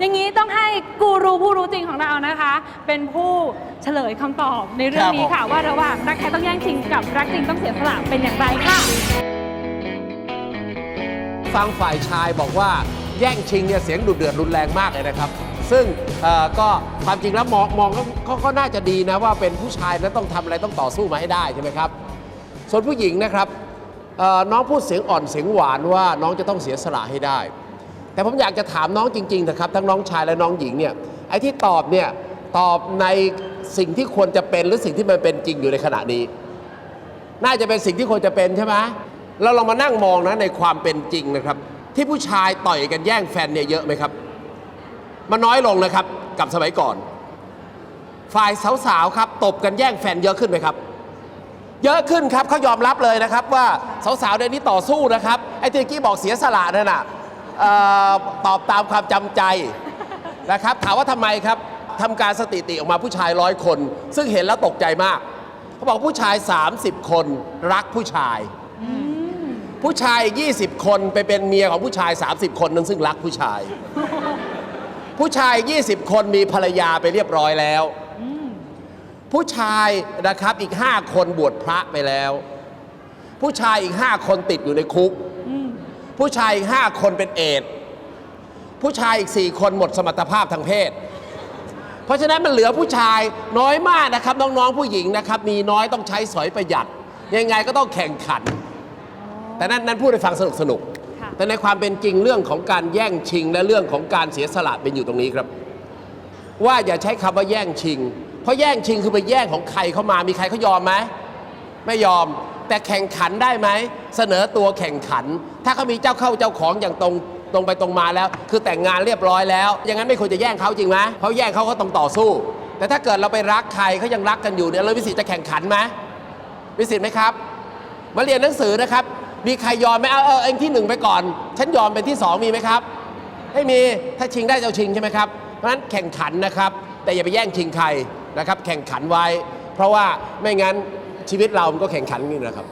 อย่างนี้ต้องให้กูรูผู้รู้จริงของเรานะคะ เป็นผู้เฉลยคำตอบในเรื่องนี้ค่ะ ว่าระหว่างรักแท้ต้องแย่งชิงกับรักจริงต้องเสียสละเป็นอย่างไรค่ะ ฟังฝ่ายชายบอกว่าแย่งชิงเนี่ยเสียงดุเดือดรุนแรงมากเลยนะครับ ซึ่งเอ่อก็ความจริงแล้วมองมองก็ก็ก็น่าจะดีนะว่าเป็นผู้ชายแล้วต้องทำอะไรต้องต่อสู้มาให้ได้ใช่ไหมครับ ส่วนผู้หญิงนะครับเอ่อน้องพูดเสียงอ่อนเสียงหวานว่าน้องจะต้องเสียสละให้ได้ แต่ผมอยากจะถามน้องจริงๆนะครับทั้งน้องชายและน้องหญิงเนี่ยไอ้ที่ตอบเนี่ยตอบในสิ่งที่ควรจะเป็นหรือสิ่งที่มันเป็นจริงอยู่ในขณะนี้ น่าจะเป็นสิ่งที่ควรจะเป็นใช่ไหมเราลองมานั่งมองนะในความเป็นจริงนะครับ ที่ผู้ชายต่อยกันแย่งแฟนเนี่ยเยอะไหมครับ มันน้อยลงนะครับกับสมัยก่อน ฝ่ายสาวๆครับตบกันแย่งแฟนเยอะขึ้นไหมครับเยอะขึ้นครับเขายอมรับเลยนะครับว่าสาวๆเดี๋ยวนี้ต่อสู้นะครับไอ้ที่เมื่อกี้บอกเสียสละนั่นน่ะ เอ่อตอบตามความจำใจนะครับ ถามว่าทำไมครับทำการสถิติออกมาผู้ชายร้อยคน ซึ่งเห็นแล้วตกใจมาก เขาบอกผู้ชาย 30 คนรักผู้ชาย ผู้ชาย 20 คนไปเป็นเมียของผู้ชาย 30 คนนึงซึ่งรักผู้ชาย ผู้ชาย 20 คนมีภรรยาไปเรียบร้อยแล้ว ผู้ชายนะครับอีก 5 คนบวชพระไปแล้ว ผู้ชายอีก 5 คนติดอยู่ในคุก ผู้ชายอีก5คนเป็นเอดส์ผู้ชายอีก4คนหมดสมรรถภาพทางเพศ เพราะฉะนั้นมันเหลือผู้ชายน้อยมากนะครับน้องๆผู้หญิงนะครับ มีน้อยต้องใช้สอยประหยัด ยังไงก็ต้องแข่งขัน แต่นั้นนั้นพูดให้ฟังสนุกสนุกๆค่ะ แต่ในความเป็นจริงเรื่องของการแย่งชิง และเรื่องของการเสียสละเป็นอยู่ตรงนี้ครับ ว่าอย่าใช้คำว่าแย่งชิง เพราะแย่งชิงคือไปแย่งของใครเข้ามามีใครเขายอมไหมไม่ยอม แต่แข่งขันได้ไหมเสนอตัวแข่งขัน ถ้าเขามีเจ้าเข้าเจ้าของอย่างตรงตรงไปตรงมาแล้ว คือแต่งงานเรียบร้อยแล้วอย่างนั้นไม่ควรจะแย่งเขาจริงไหมเขาแย่งเขาก็ต้องต่อสู้ แต่ถ้าเกิดเราไปรักใครเขายังรักกันอยู่เนี่ยเรามีสิทธิ์จะแข่งขันไหมมีสิทธิ์ไหมครับ มาเรียนหนังสือนะครับ มีใครยอมไหมเอาเออเองที่หนึ่งไปก่อน ฉันยอมเป็นที่สองมีไหมครับไม่มีถ้าชิงได้จะชิงใช่ไหมครับเพราะฉะนั้นแข่งขันนะครับ แต่อย่าไปแย่งชิงใครนะครับ แข่งขันไว้ เพราะว่าไม่งั้น ชีวิตเรามันก็แข่งขันนี่นะครับ